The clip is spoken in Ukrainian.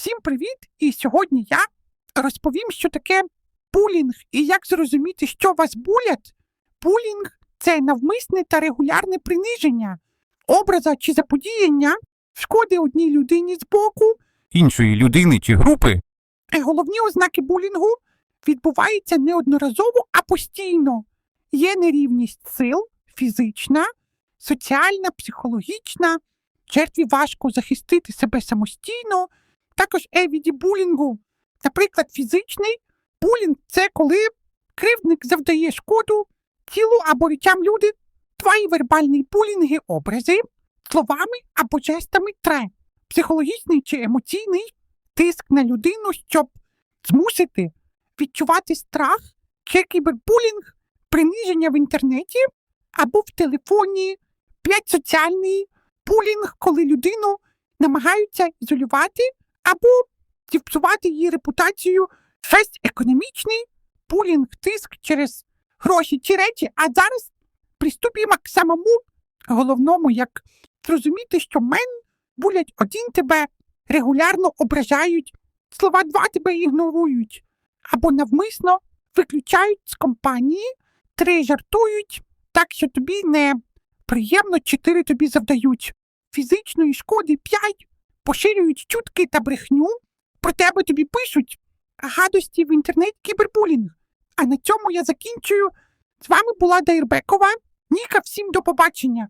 Всім привіт! І сьогодні я розповім, що таке булінг і як зрозуміти, що вас булять. Булінг це навмисне та регулярне приниження, образа чи заподіяння, шкоди одній людині з боку. іншої людини чи групи, Головні ознаки булінгу відбуваються не одноразово, а постійно. Є нерівність сил, фізична, соціальна, психологічна. Жертві важко захистити себе самостійно. Також є віді булінгу. Наприклад, фізичний булінг це коли кривдник завдає шкоду тілу або речам люди. Твої вербальні булінги образи словами або жестами тре. Психологічний чи емоційний тиск на людину, щоб змусити відчувати страх чи кібербулінг, приниження в інтернеті або в телефоні, п'ять соціальний булінг, коли людину намагаються ізолювати або зіпсувати її репутацію, шесть економічний булінг, тиск через гроші чи речі. А зараз приступимо к самому головному, як зрозуміти, що мен булять один тебе регулярно ображають, слова два тебе ігнорують, або навмисно виключають з компанії, три жартують, так що тобі не приємно, чотири тобі завдають фізичної шкоди п'ять, поширюють чутки та брехню, про тебе тобі пишуть гадості в інтернеті кібербулінг. А на цьому я закінчую. З вами була Дайрбекова. Ніка, всім до побачення.